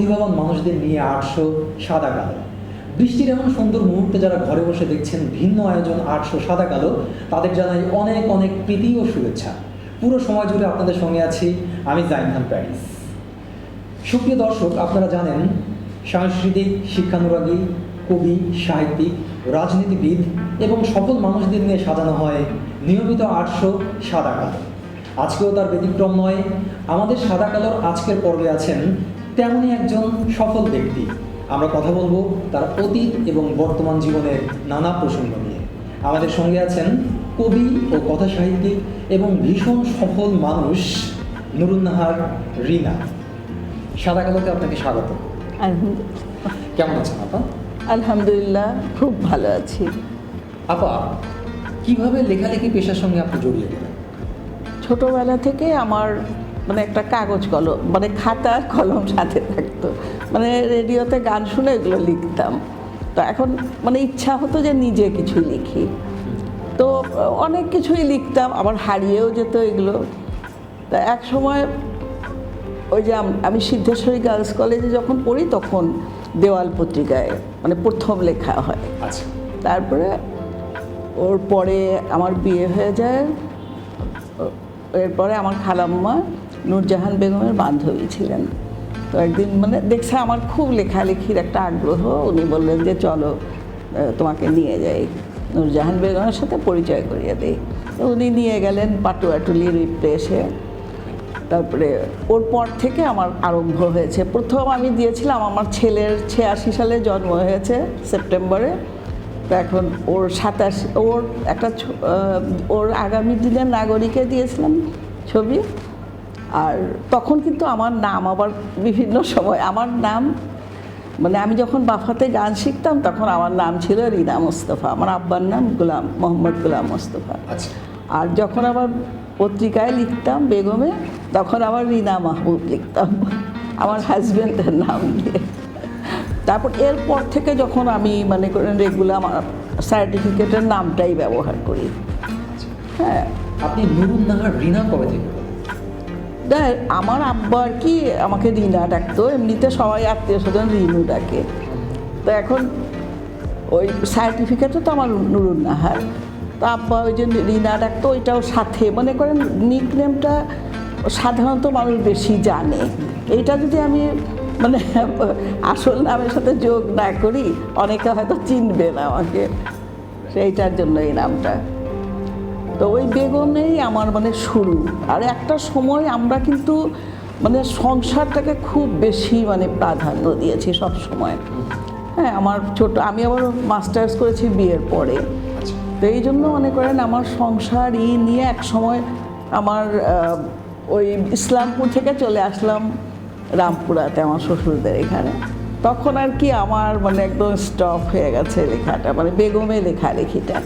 প্রতিভাবান মানুষদের নিয়ে আটশো সাদা কালো। বৃষ্টির এমন সুন্দর মুহূর্তে যারা ঘরে বসে দেখছেন ভিন্ন আয়োজন আটশো সাদা কালো, তাদের জানাই অনেক অনেক প্রীতি ও শুভেচ্ছা। পুরো সময় জুড়ে আপনাদের সঙ্গে আছি আমি জাইন খান প্যারিস। সুপ্রিয় দর্শক, আপনারা জানেন, সাংস্কৃতিক, শিক্ষানুরাগী, কবি, সাহিত্যিক, রাজনীতিবিদ এবং সকল মানুষদের নিয়ে সাজানো হয় নিয়মিত আটশো সাদা কালো। আজকেও তার ব্যতিক্রম নয়, আমাদের সাদা কালোর আজকের পর্বে আছেন তেমনই একজন সফল ব্যক্তি। আমরা কথা বলব তার অতীত এবং বর্তমান জীবনের নানা প্রসঙ্গ নিয়ে। আমাদের সঙ্গে আছেন কবি ও কথা সাহিত্যিক এবং ভীষণ সফল মানুষ নুরুন্নাহার রিনা। সাদা কালোতে আপনাকে স্বাগত। কেমন আছেন আপা? আলহামদুলিল্লাহ খুব ভালো আছি। আপা কীভাবে লেখালেখি পেশার সঙ্গে আপনি জড়িয়ে গেলেন? ছোটবেলা থেকে আমার মানে একটা কাগজ কলম মানে খাতা আর কলম সাথে থাকতো। মানে রেডিওতে গান শুনে এগুলো লিখতাম। তো এখন মানে ইচ্ছা হতো যে নিজে কিছু লিখি। তো অনেক কিছুই লিখতাম আবার হারিয়েও যেত এগুলো। তা এক সময় ওই যে আমি সিদ্ধেশ্বরী গার্লস কলেজে যখন পড়ি তখন দেওয়াল পত্রিকায় মানে প্রথম লেখা হয়। আচ্ছা। তারপরে ওর পরে আমার বিয়ে হয়ে যায় এরপরে আমার খালাম্মা নূরজাহান বেগমের বান্ধবী ছিলেন। তো একদিন মানে দেখছে আমার খুব লেখালেখির একটা আগ্রহ। উনি বললেন যে, চলো তোমাকে নিয়ে যাই। নূরজাহান বেগমের সাথে পরিচয় করিয়ে দেই। তো উনি নিয়ে গেলেন পাটুয়াটুলির প্রেসে তারপরে ওর পর থেকে আমার আরম্ভ হয়েছে। প্রথম আমি দিয়েছিলাম, আমার ছেলের ছিয়াশি সালে জন্ম হয়েছে সেপ্টেম্বরে। তো এখন ওর সাতাশ, ওর একটা ওর আগামী দিনের নাগরিকে দিয়েছিলাম ছবি। আর তখন কিন্তু আমার নাম আবার বিভিন্ন সময় আমার নাম মানে আমি যখন বাফাতে গান শিখতাম তখন আমার নাম ছিল রিনা মোস্তফা আমার আব্বার নাম গোলাম মোহাম্মদ গোলাম মোস্তফা। আচ্ছা। আর যখন আবার পত্রিকায় লিখতাম বেগমে তখন আবার রিনা মাহবুব লিখতাম আমার হাজব্যান্ডের নাম দিয়ে। তারপর এরপর থেকে যখন আমি মানে করেন রেগুলার আমার সার্টিফিকেটের নামটাই ব্যবহার করি। হ্যাঁ। আপনি নুরুন্নাহার রিনা কবে থেকে? দেখ, আমার আব্বা আর কি আমাকে রিনা ডাকতো? এমনিতে সবাই আত্মীয় স্বজন রিনু ডাকে। তো এখন ওই সার্টিফিকেটও তো আমার নুরুন নাহার। তো আব্বা ওই যে রিনা ডাকতো, ওইটাও সাথে। মনে করেন নিক নেমটা সাধারণত মানুষ বেশি জানে। এইটা যদি আমি মানে আসল নামের সাথে যোগ না করি, অনেকে হয়তো চিনবে না আমাকে। সেইটার জন্য এই নামটা। তো ওই বেগমেই আমার মানে শুরু। আর একটা সময় আমরা কিন্তু মানে সংসারটাকে খুব বেশি মানে প্রাধান্য দিয়েছি সব সময়। হ্যাঁ আমার ছোট আমি আবার মাস্টার্স করেছি বিয়ের পরে। আচ্ছা তো এই জন্য মনে করেন আমার সংসার ই নিয়ে এক সময় আমার ওই ইসলামপুর থেকে চলে আসলাম রামপুরাতে আমার শ্বশুরদের এখানে। তখন আর কি আমার মানে একদম স্টপ হয়ে গেছে লেখাটা মানে বেগমে লেখালেখিটা।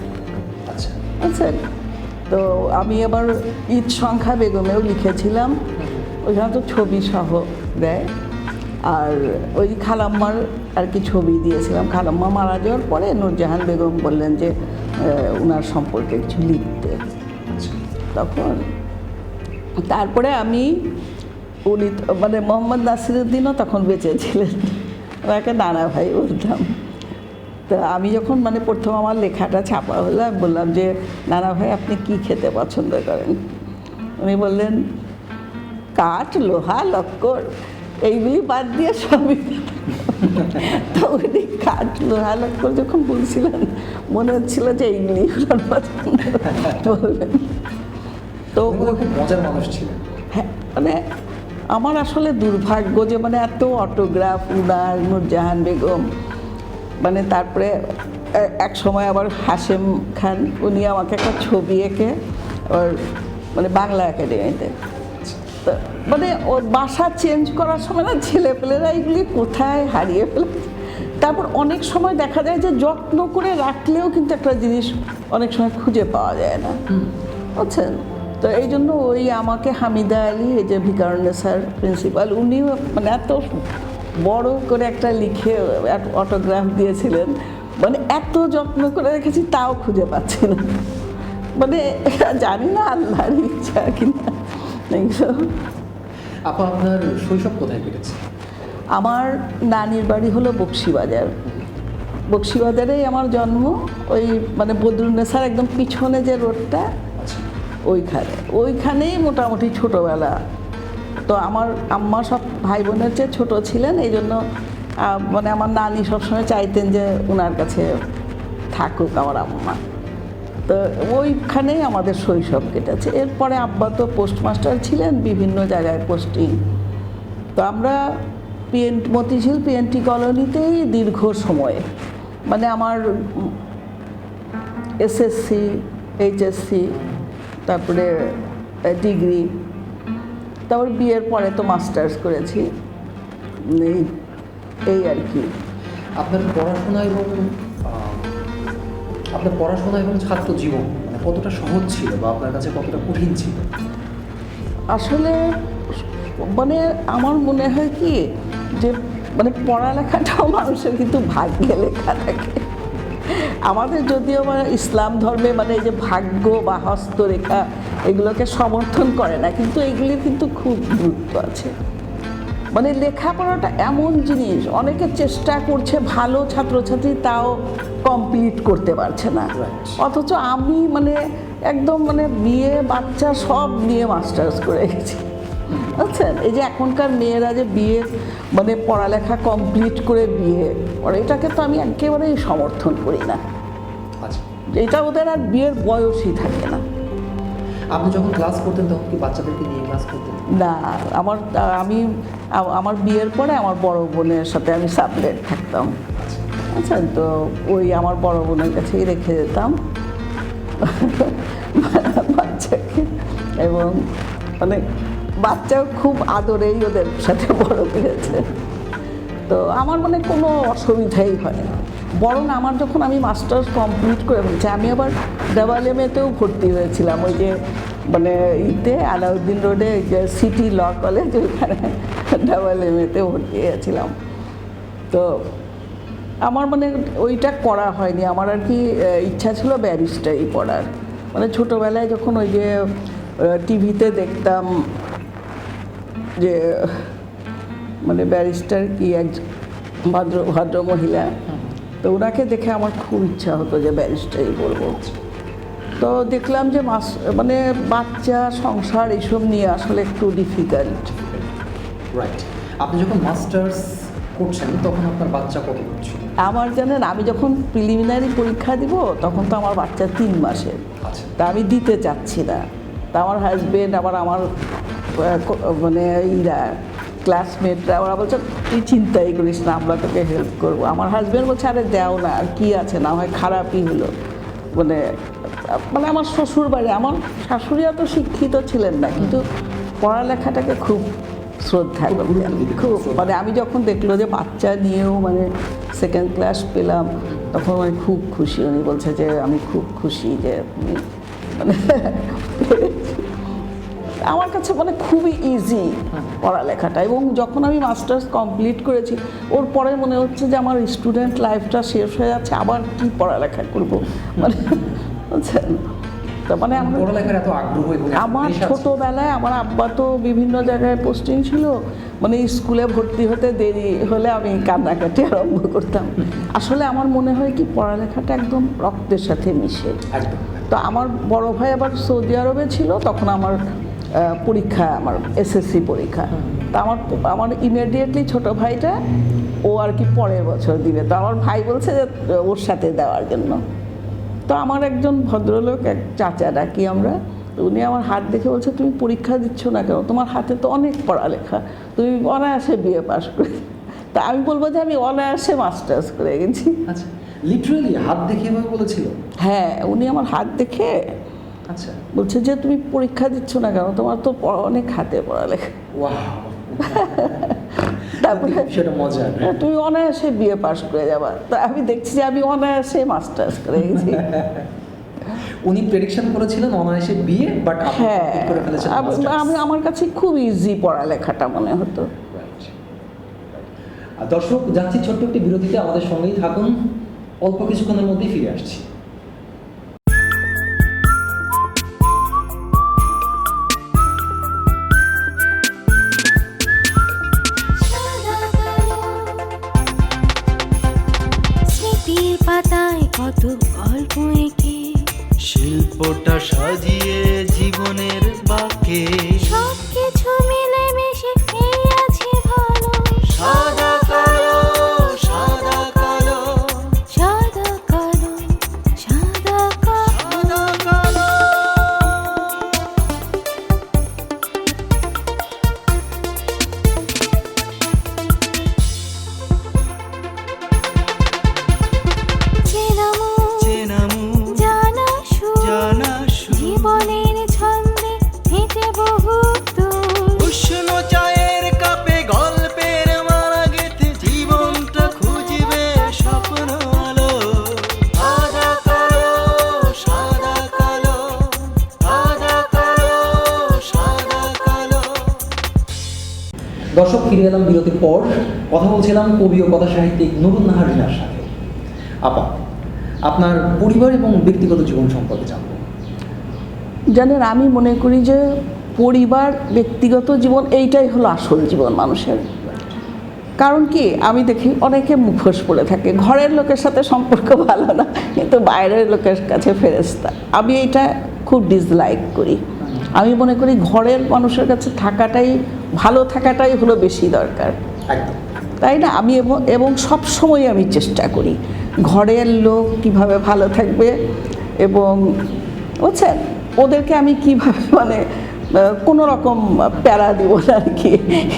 আচ্ছা। বুঝছেন তো আমি আবার ঈদ সংখ্যা বেগমেও লিখেছিলাম। ওইখানে তো ছবি সহ দেয়। আর ওই খালাম্মার আর কি ছবি দিয়েছিলাম। খালাম্মা মারা যাওয়ার পরে নূরজাহান বেগম বললেন যে ওনার সম্পর্কে কিছু লিখতে। আচ্ছা। তখন তারপরে আমি উনি মানে মোহাম্মদ নাসিরুদ্দিনও তখন বেঁচে ছিলেন। ওনাকে নানা ভাই বলতাম। তো আমি যখন মানে প্রথম আমার লেখাটা ছাপা হলো আমি বললাম যে নানা ভাই আপনি কি খেতে পছন্দ করেন? উনি বললেন কাঠ লোহা লক্কর এইগুলি বাদ দিয়ে সবই তো উনি কাঠ লোহা লক্কর যখন বলছিলেন মনে হচ্ছিল যে এইগুলি পছন্দ। বলবেন তো উনি মজার মানুষ ছিলেন। হ্যাঁ মানে আমার আসলে দুর্ভাগ্য যে মানে এত অটোগ্রাফ উনার নূরজাহান বেগম মানে তারপরে এক সময় আবার হাশেম খান, উনি আমাকে একটা ছবি এঁকে ওর মানে বাংলা একাডেমিতে। তো মানে ওর বাসা চেঞ্জ করার সময় না ছেলেপেলেরা এগুলি কোথায় হারিয়ে ফেলেছে তারপর অনেক সময় দেখা যায় যে যত্ন করে রাখলেও কিন্তু একটা জিনিস অনেক সময় খুঁজে পাওয়া যায় না। বুঝছেন? তো এই জন্য ওই আমাকে হামিদা আলী, এই যে ভিকারুন্নেসার প্রিন্সিপাল উনিও মানে এত বড় করে একটা লিখে অটোগ্রাফ দিয়েছিলেন। মানে এত যত্ন করে রেখেছি তাও খুঁজে পাচ্ছি না। মানে জানি না আল্লাহর ইচ্ছা কিনা। আপা আপনার শৈশব কোথায় কেটেছে? আমার নানির বাড়ি হলো বক্সিবাজার। বক্সিবাজারেই আমার জন্ম। ওই মানে বদরুন্নেসার একদম পিছনে যে রোডটা আচ্ছা। ওইখানে। ওইখানেই মোটামুটি ছোটোবেলা তো আমার আম্মা সব ভাই বোনের চেয়ে ছোটো ছিলেন, এই জন্য মানে আমার নানি সবসময় চাইতেন যে ওনার কাছে থাকুক আমার আম্মা। তো ওইখানেই আমাদের শৈশব কেটেছে। এরপরে আব্বা তো পোস্টমাস্টার ছিলেন, বিভিন্ন জায়গায় পোস্টিং। তো আমরা পিএন, মতিঝিল পিএনটি কলোনিতেই দীর্ঘ সময় মানে আমার এসএসসি, এইচএসসি, তারপরে ডিগ্রি তারপর বিয়ের পরে তো মাস্টার্স করেছি। এই এই আর কি। আপনার পড়াশোনা এবং আপনার পড়াশোনা এবং ছাত্র জীবন মানে কতটা সহজ ছিল বা আপনার কাছে কতটা কঠিন ছিল? আসলে মানে আমার মনে হয় কি যে মানে পড়ালেখাটাও মানুষের কিন্তু ভাগ্যে লেখা থাকে। আমাদের যদিও মানে ইসলাম ধর্মে মানে এই যে ভাগ্য বা হস্তরেখা এগুলোকে সমর্থন করে না কিন্তু এগুলির কিন্তু খুব গুরুত্ব আছে। মানে লেখাপড়াটা এমন জিনিস অনেকে চেষ্টা করছে ভালো ছাত্রছাত্রী তাও কমপ্লিট করতে পারছে না। অথচ আমি মানে একদম মানে বিয়ে বাচ্চা সব নিয়ে মাস্টার্স করে গেছি। বুঝছেন এই যে এখনকার মেয়েরা যে বিয়ে মানে পড়ালেখা কমপ্লিট করে বিয়ে এটাকে তো আমি একেবারেই সমর্থন করি না। আচ্ছা। এটা ওদের আর বিয়ের বয়সই থাকে না। আপনি যখন ক্লাস করতেন তখন কি বাচ্চাদেরকে নিয়ে ক্লাস করতেন? না আমার আমি আমার বিয়ের পরে আমার বড় বোনের সাথে আমি সাবলেট থাকতাম। আচ্ছা। আচ্ছা তো ওই আমার বড় বোনের কাছেই রেখে যেতাম। বাচ্চাকে এবং মানে বাচ্চাও খুব আদরেই ওদের সাথে বড় হয়েছে। তো আমার মানে কোনো অসুবিধাই হয় না। বরং আমার যখন আমি মাস্টার্স কমপ্লিট করে ফেলছি, আমি আবার ডাবল এমএতেও ভর্তি হয়েছিলাম। ওই যে মানে ইতে, আলাউদ্দিন রোডে, ওই যে সিটি ল কলেজ, ওইখানে ডাবল এমএতে ভর্তি হয়েছিলাম। তো আমার মানে ওইটা করা হয়নি। আমার আর কি ইচ্ছা ছিল ব্যারিস্টারি পড়ার। মানে ছোটোবেলায় যখন ওই যে টিভিতে দেখতাম যে মানে ব্যারিস্টার কি এক ভদ্র ভদ্র মহিলা? তো ওনাকে দেখে আমার খুব ইচ্ছা হতো যে ব্যারিস্টারি পড়ব তো দেখলাম যে মাস মানে বাচ্চা সংসার এসব নিয়ে আসলে একটু ডিফিকাল্ট রাইট আপনি যখন মাস্টার্স করছেন তখন আপনার বাচ্চা কত ছিল? আমার জানেন আমি যখন প্রিলিমিনারি পরীক্ষা দিব তখন তো আমার বাচ্চা তিন মাসের। আচ্ছা। তা আমি দিতে চাচ্ছি না। তা আমার হাজবেন্ড আবার আমার মানে ইরা ক্লাসমেটরা ওরা বলছে তুই চিন্তাই করিস না আমরা তোকে হেল্প করব। আমার হাজব্যান্ড বলছে আরে দেও না আর কী আছে? না হয় খারাপই হলো। মানে মানে আমার শ্বশুর বাড়ি আমার শাশুড়ি এত শিক্ষিত ছিলেন না কিন্তু পড়ালেখাটাকে খুব শ্রদ্ধা করতেন। খুব মানে আমি যখন দেখল যে বাচ্চা নিয়েও মানে সেকেন্ড ক্লাস পেলাম তখন আমি খুব খুশি। উনি বলছে যে আমি খুব খুশি যে মানে পেরেছি। আমার কাছে মানে খুবই ইজি পড়ালেখাটা। এবং যখন আমি মাস্টার্স কমপ্লিট করেছি ওর পরে মনে হচ্ছে যে আমার স্টুডেন্ট লাইফটা শেষ হয়ে যাচ্ছে আবার কি পড়ালেখা করব? মানে বুঝছেন তো মানে আমার আগ্রহ আমার আব্বা তো বিভিন্ন জায়গায় পোস্টিং ছিল মানে স্কুলে ভর্তি হতে দেরি হলে আমি কান্নাকাটি আরম্ভ করতাম। আসলে আমার মনে হয় কি পড়ালেখাটা একদম রক্তের সাথে মিশে। তো আমার বড় ভাই আবার সৌদি আরবে ছিল তখন আমার পরীক্ষা আমার এসএসসি পরীক্ষা। তা আমার আমার ইমিডিয়েটলি ছোট ভাইটা ও আর কি পরের বছর দিবে। তো আমার ভাই বলছে যে ওর সাথে দেওয়ার জন্য। তো আমার একজন ভদ্রলোক এক চাচা ডাকি আমরা উনি আমার হাত দেখে বলছে তুমি পরীক্ষা দিচ্ছ না কেন? তোমার হাতে তো অনেক পড়ালেখা। তুমি অনায়াসে বিয়ে পাশ করে তা আমি বলব যে আমি অনায়াসে মাস্টার্স করে গেছি। আচ্ছা লিটারালি হাত দেখে বলেছিল? হ্যাঁ উনি আমার হাত দেখে আচ্ছা। বলছে যে তুমি পরীক্ষা দিচ্ছ না কেন? তোমার তো অনেক হাতে পড়ালেখা। তারপরে হ্যাঁ, তুমি অনায়াসে বিয়ে পাশ করে যাবা। তা আমি দেখছি যে আমি অনায়াসে মাস্টার্স করে গেছি। উনি প্রেডিকশন করেছিলেন অনায়াসে বিয়ে বাট হ্যাঁ আম- আমার কাছে খুব ইজি পড়ালেখাটা মনে হতো। আর দর্শক যাচ্ছি ছোট্ট একটি বিরতিতে। আমাদের সঙ্গেই থাকুন। অল্প কিছুক্ষণের মধ্যেই ফিরে আসছি। এলাম বিরতির পর কথা বলছিলাম কবি ও কথা সাহিত্যিক নুরুন নাহার রিনার সাথে। আপা, আপনার পরিবার এবং ব্যক্তিগত জীবন সম্পর্কে জানব। জানেন, আমি মনে করি যে পরিবার, ব্যক্তিগত জীবন এইটাই হলো আসল জীবন মানুষের। কারণ কি, আমি দেখি অনেকে মুখোশ পড়ে থাকে। ঘরের লোকের সাথে সম্পর্ক ভালো না, কিন্তু বাইরের লোকের কাছে ফেরেস্তা আমি এটা খুব ডিসলাইক করি। আমি মনে করি ঘরের মানুষের কাছে থাকাটাই ভালো থাকাটাই হলো বেশি দরকার। তাই না? আমি এবং সব সময় আমি চেষ্টা করি। ঘরের লোক কীভাবে ভালো থাকবে এবং বুঝছেন ওদেরকে আমি কীভাবে মানে কোনো রকম প্যারা দিব না আর কি।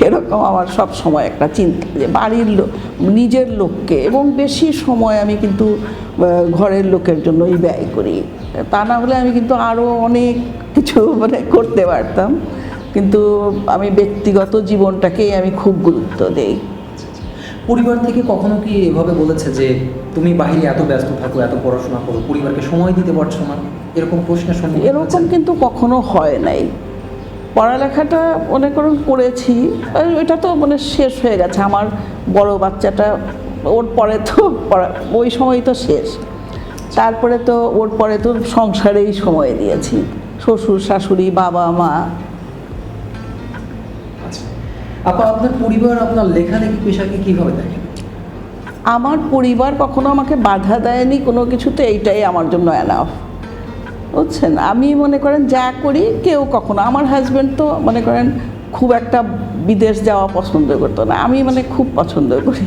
এরকম আমার সব সময় একটা চিন্তা যে বাড়ির লোক নিজের লোককে এবং বেশি সময় আমি কিন্তু ঘরের লোকের জন্যই ব্যয় করি। তা না হলে আমি কিন্তু আরও অনেক কিছু মানে করতে পারতাম। কিন্তু আমি ব্যক্তিগত জীবনটাকেই আমি খুব গুরুত্ব দেই। পরিবার থেকে কখনো কি এভাবে বলেছে যে তুমি বাহিরে এত ব্যস্ত থাকো এত পড়াশোনা করো পরিবারকে সময় দিতে পারছ না? এরকম প্রশ্নের সম্মুখীন এরকম? কিন্তু কখনো হয় নাই। পড়ালেখাটা মনে করুন করেছি এটা তো মানে শেষ হয়ে গেছে। আমার বড় বাচ্চাটা ওর পরে তো পড়া ওই সময় তো শেষ। তারপরে তো ওর পরে তো সংসারেই সময় দিয়েছি। শ্বশুর শাশুড়ি বাবা মা। আপা আপনার পরিবার আপনার লেখালেখি পেশাকে কীভাবে দেখেন আমার পরিবার কখনো আমাকে বাধা দেয়নি কোনো কিছুতে এইটাই আমার জন্য অ্যানাফ বুঝছেন? আমি মনে করেন যা করি কেউ কখনো আমার হাজব্যান্ড তো মনে করেন খুব একটা বিদেশ যাওয়া পছন্দ করতো না। আমি মানে খুব পছন্দ করি।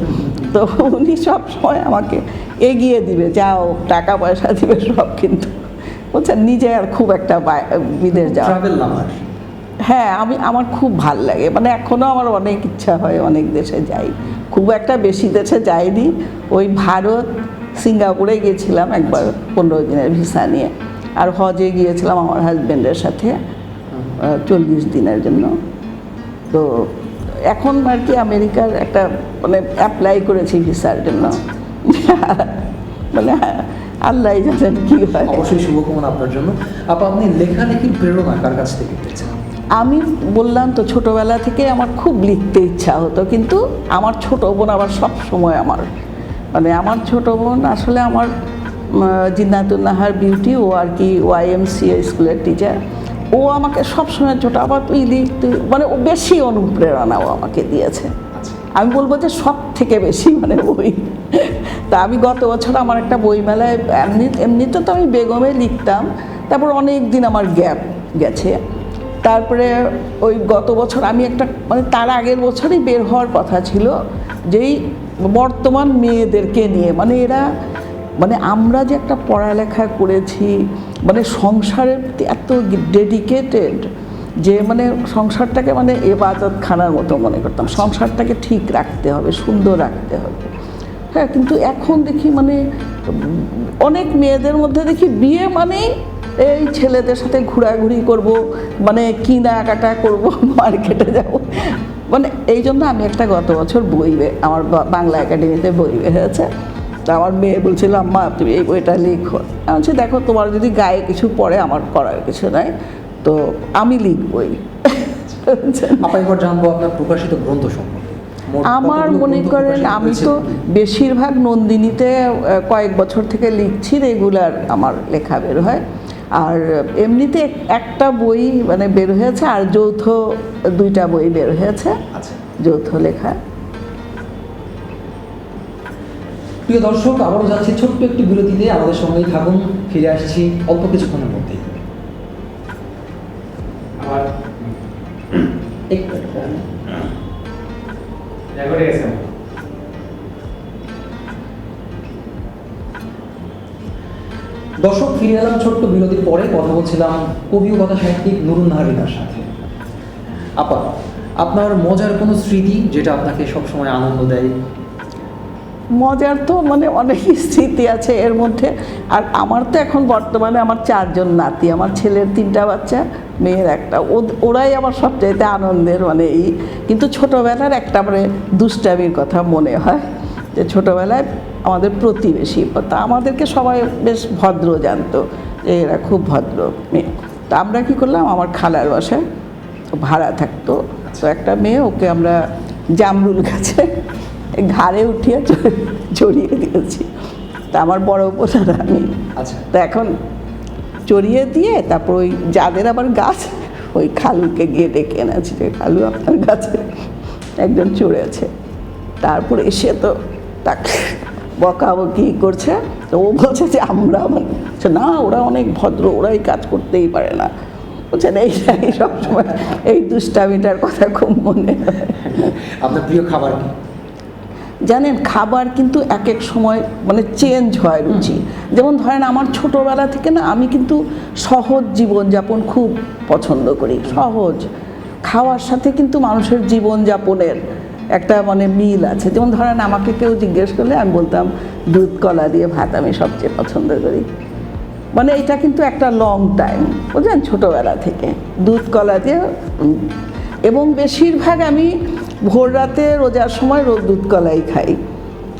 তো উনি সব সময় আমাকে এগিয়ে দিবে যাও টাকা পয়সা দিবে সব কিন্তু। বুঝছেন? নিজে আর খুব একটা বিদেশ যাওয়া। হ্যাঁ আমি, আমার খুব ভালো লাগে। মানে এখনও আমার অনেক ইচ্ছা হয় অনেক দেশে যাই। খুব একটা বেশি দেশে যাইনি। ওই ভারত, সিঙ্গাপুরে গিয়েছিলাম একবার পনেরো দিনের ভিসা নিয়ে। আর হজে গিয়েছিলাম আমার হাজব্যান্ডের সাথে চল্লিশ দিনের জন্য। তো এখন আর কি আমেরিকার একটা মানে অ্যাপ্লাই করেছি ভিসার জন্য। মানে আল্লাহ জানেন কী হয়। অবশ্যই শুভকামনা আপনার জন্য। আপা, আপনি লেখালেখির প্রেরণা কার কাছ থেকে পেয়েছেন? আমি বললাম তো ছোটবেলা থেকে আমার খুব লিখতে ইচ্ছা হতো কিন্তু আমার ছোট বোন আবার সব সময় আমার মানে আমার ছোট বোন আসলে আমার জিন্নাতুল নাহার বিউটি ও আর কি ওয়াইএমসি স্কুলের টিচার ও আমাকে সব সময় ছোট আবার তুই লিখ তুই মানে ও বেশি অনুপ্রেরণা ও আমাকে দিয়েছে। আচ্ছা। আমি বলব যে সব থেকে বেশি মানে বই তা আমি গত বছর আমার একটা বইমেলায় এমনি এমনিতে তো আমি বেগমে লিখতাম তারপর অনেক দিন আমার গ্যাপ গেছে। তারপরে ওই গত বছর আমি একটা মানে তার আগের বছরই বের হওয়ার কথা ছিল, যেই বর্তমান মেয়েদেরকে নিয়ে। মানে এরা মানে আমরা যে একটা পড়ালেখা করেছি মানে সংসারের প্রতি এত ডেডিকেটেড যে মানে সংসারটাকে মানে এবাদত খানার মতো মনে করতাম। সংসারটাকে ঠিক রাখতে হবে, সুন্দর রাখতে হবে। হ্যাঁ কিন্তু এখন দেখি মানে অনেক মেয়েদের মধ্যে দেখি বিয়ে মানে এই ছেলেদের সাথে ঘোরাঘুরি করব মানে কেনাকাটা করব মার্কেটে যাব। মানে এই জন্য আমি একটা গত বছর বই আমার বা- বাংলা একাডেমিতে বই হয়েছে তা আমার মেয়ে বলছিল আম্মা তুমি এই বইটা লিখো। আমি বলছি দেখো তোমার যদি গায়ে কিছু পড়ে আমার করার কিছু নাই। তো আমি লিখবই। আপা এবার জানব আপনার প্রকাশিত গ্রন্থ সম্পর্কে। আমার মনে করেন আমি তো বেশিরভাগ নন্দিনীতে কয়েক বছর থেকে লিখছি রেগুলার আমার লেখা বের হয়। আর এমনিতে একটা বই মানে বের হয়েছে আর যৌথ দুইটা বই বের হয়েছে। আচ্ছা। যৌথ লেখা। প্রিয় দর্শক আবারও যাচ্ছি ছোট্ট একটি বিরতিতে। আমাদের সঙ্গেই থাকুন ফিরে আসছি অল্প কিছুক্ষণের দর্শক, ফিরে এলাম ছোট্ট বিরতির পরে কথা বলছিলাম কবি কথা সাহিত্যিক নুরুন নাহারিনার সাথে। আপা, আপনার মজার কোনো স্মৃতি যেটা আপনাকে সবসময় আনন্দ দেয়? মজার তো মানে অনেক স্মৃতি আছে এর মধ্যে। আর আমার তো এখন বর্তমানে আমার চারজন নাতি, আমার ছেলের তিনটা বাচ্চা, মেয়ের একটা। ওরাই আমার সবচাইতে আনন্দের মানে এই। কিন্তু ছোটোবেলার একটা মানে দুষ্টামির কথা মনে হয়, যে ছোটোবেলায় আমাদের প্রতিবেশী তা আমাদেরকে সবাই বেশ ভদ্র জানতো যে এরা খুব ভদ্র মেয়ে। তা আমরা কী করলাম আমার খালার বাসায় ভাড়া থাকতো। তো একটা মেয়ে ওকে আমরা জামরুল গাছে ঘাড়ে উঠিয়ে চড়িয়ে দিয়েছি। তা আমার বড় পোষার আমি। আচ্ছা। তা এখন চড়িয়ে দিয়ে তারপর ওই যাদের আবার গাছ ওই খালুকে গিয়ে ডেকে এনেছি যে খালু আপনার গাছে একজন চড়েছে। তারপর এসে তো তাকে বকাবকি করছে তো ও বলছে যে আমরা বলছে, না ওরা অনেক ভদ্র ওরা এই কাজ করতেই পারে না। বলছেন এই এই সবসময় এই দুষ্টামিটার কথা খুব মনে হয়। আপনার প্রিয় খাবার কি? জানেন খাবার কিন্তু এক এক সময় মানে চেঞ্জ হয় রুচি। যেমন ধরেন আমার ছোটোবেলা থেকে না আমি কিন্তু সহজ জীবনযাপন খুব পছন্দ করি সহজ। খাওয়ার সাথে কিন্তু মানুষের জীবনযাপনের একটা মানে মিল আছে। যেমন ধরেন আমাকে কেউ জিজ্ঞেস করলে আমি বলতাম, দুধ, কলা দিয়ে ভাত আমি সবচেয়ে পছন্দ করি। মানে এটা কিন্তু একটা লং টাইম বুঝলেন? ছোটোবেলা থেকে। দুধ, কলা দিয়ে এবং বেশিরভাগ আমি ভোর রাতে রোজার সময় রোজ দুধ, কলাই খাই।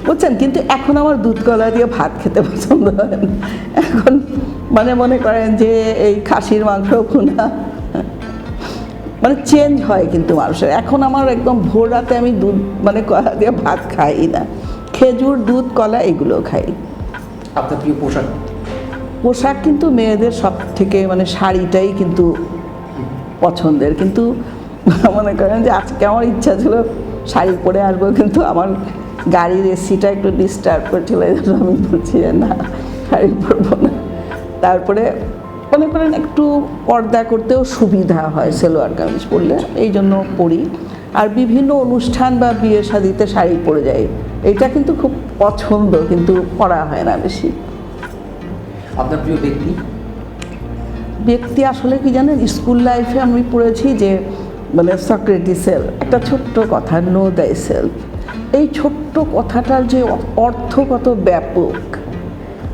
বুঝছেন? কিন্তু এখন আমার দুধ, কলা দিয়ে ভাত খেতে পছন্দ হয় না। এখন মানে মনে করেন যে এই খাসির মাংস, ভুনা মানে চেঞ্জ হয় কিন্তু মানুষের। এখন আমার একদম ভোর রাতে আমি দুধ মানে কলা দিয়ে ভাত খাই না। খেজুর দুধ কলা এগুলো খাই। আপনার প্রিয় পোশাক? পোশাক কিন্তু মেয়েদের সব থেকে মানে শাড়িটাই কিন্তু পছন্দের। কিন্তু মনে করেন যে আজকে আমার ইচ্ছা ছিল শাড়ি পরে আসব কিন্তু আমার গাড়ির এসিটা একটু ডিস্টার্ব করছিল আমি বলছি যে না শাড়ি পরবো না। তারপরে মনে করেন একটু পর্দা করতেও সুবিধা হয় সেলোয়ার কামিজ পরলে এই জন্য পরি। আর বিভিন্ন অনুষ্ঠান বা বিয়ে শাদিতে শাড়ি পরে যাই এটা কিন্তু খুব পছন্দ কিন্তু পরা হয় না বেশি। আপনার প্রিয় ব্যক্তি? ব্যক্তি আসলে কি জানেন স্কুল লাইফে আমি পড়েছি যে মানে সক্রেটিসের একটা ছোট্ট কথা নো দাই সেলফ এই ছোট্ট কথাটার যে অর্থ কত ব্যাপক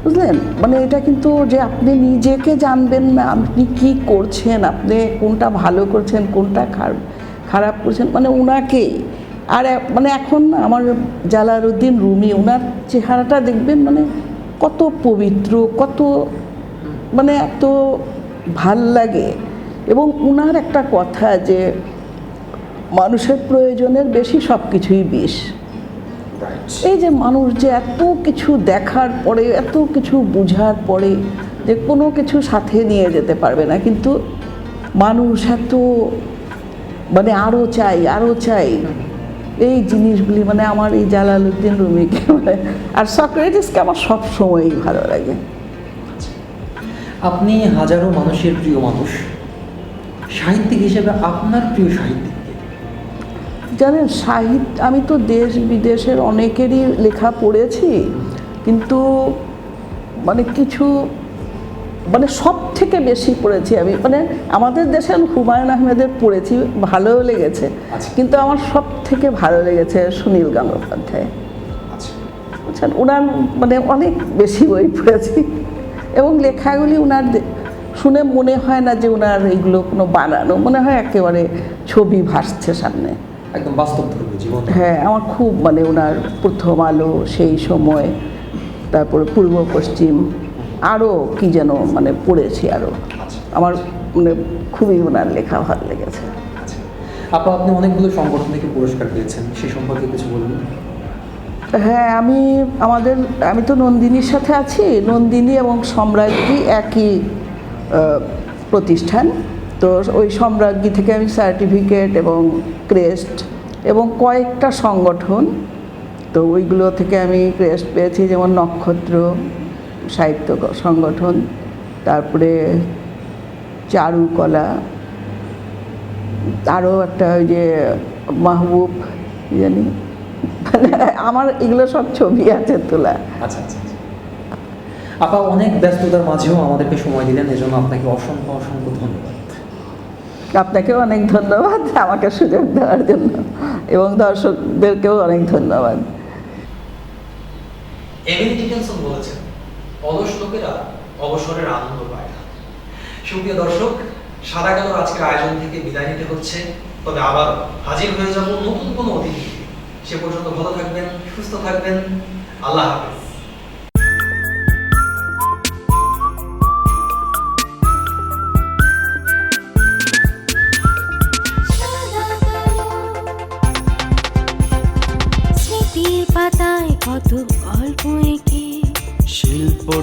বুঝলেন? মানে এটা কিন্তু যে আপনি নিজেকে জানবেন না, আপনি কি করছেন, আপনি কোনটা ভালো করছেন, কোনটা খারাপ করছেন মানে ওনাকেই আর মানে এখন আমার জালালউদ্দিন রুমি ওনার চেহারাটা দেখবেন মানে কত পবিত্র, কত মানে এত ভালো লাগে। এবং উনার একটা কথা যে, মানুষের প্রয়োজনের বেশি সব কিছুই বিষ। এই যে মানুষ যে এত কিছু দেখার পরে এত কিছু বুঝার পরে যে কোনো কিছু সাথে নিয়ে যেতে পারবে না কিন্তু মানুষ এত মানে আরও চাই আরও চাই। এই জিনিসগুলি মানে আমার এই জালালউদ্দিন রুমিকে মানে আর সক্রেটিসকে আমার সব সময়ই ভালো লাগে। আপনি হাজারো মানুষের প্রিয় মানুষ। সাহিত্যিক হিসেবে আপনার প্রিয় সাহিত্যিক? জানেন সাহিত্য আমি তো দেশ বিদেশের অনেকেরই লেখা পড়েছি কিন্তু মানে কিছু মানে সব থেকে বেশি পড়েছি আমি। মানে আমাদের দেশের হুমায়ুন আহমেদের পড়েছি ভালোও লেগেছে আচ্ছা। কিন্তু আমার সব থেকে ভালো লেগেছে সুনীল গঙ্গোপাধ্যায়। আচ্ছা। বুঝছেন? ওনার মানে অনেক বেশি বই পড়েছি এবং লেখাগুলি ওনার শুনে মনে হয় না যে ওনার এগুলো কোনো বানানো মনে হয় একেবারে ছবি ভাসছে সামনে। একদম বাস্তব ধর্মী জীবন। হ্যাঁ আমার খুব মানে ওনার প্রথম আলো সেই সময় তারপরে পূর্ব পশ্চিম আরও কি যেন মানে পড়েছি আরও আচ্ছা। আমার মানে খুবই ওনার লেখা ভালো লেগেছে। আচ্ছা। আপা আপনি অনেকগুলো সংগঠন থেকে পুরস্কার পেয়েছেন সে সম্পর্কে কিছু বলবেন হ্যাঁ আমি আমাদের আমি তো নন্দিনীর সাথে আছি। নন্দিনী এবং সম্রাজ্ঞী একই প্রতিষ্ঠান। তো ওই সম্রাজ্ঞী থেকে আমি সার্টিফিকেট এবং ক্রেস্ট এবং কয়েকটা সংগঠন, তো ওইগুলো থেকে আমি ক্রেস্ট পেয়েছি, যেমন নক্ষত্র, সাহিত্য সংগঠন, তারপরে চারুকলা, আরও একটা ওই যে মাহবুব জানি, আমার এগুলো সব ছবি আছে তোলা আচ্ছা আচ্ছা আচ্ছা। আপা অনেক ব্যস্ততার মাঝেও আমাদেরকে সময় দিলেন, এজন্য আপনাকে অসংখ্য অসংখ্য ধন্যবাদ আপনাকেও অনেক ধন্যবাদ আমাকে সুযোগ দেওয়ার জন্য। এবং দর্শকদেরকেও অনেক ধন্যবাদ। অবসরের আনন্দ পায় না। সুপ্রিয় দর্শক সাদা কালোর আজকের আয়োজন থেকে বিদায় নিতে হচ্ছে। তবে আবার হাজির হয়ে যাব নতুন কোনো অতিথি। সে পর্যন্ত ভালো থাকবেন, সুস্থ থাকবেন। আল্লাহ হাফেজ।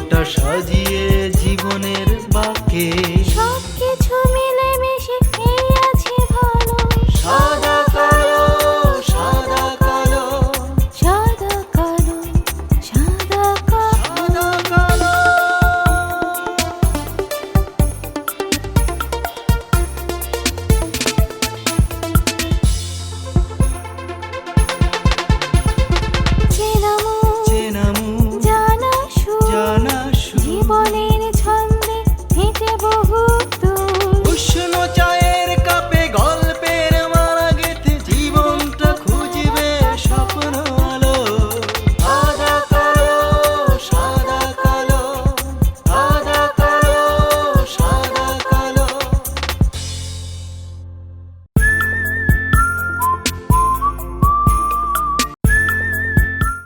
শিল্পটা সাজিয়ে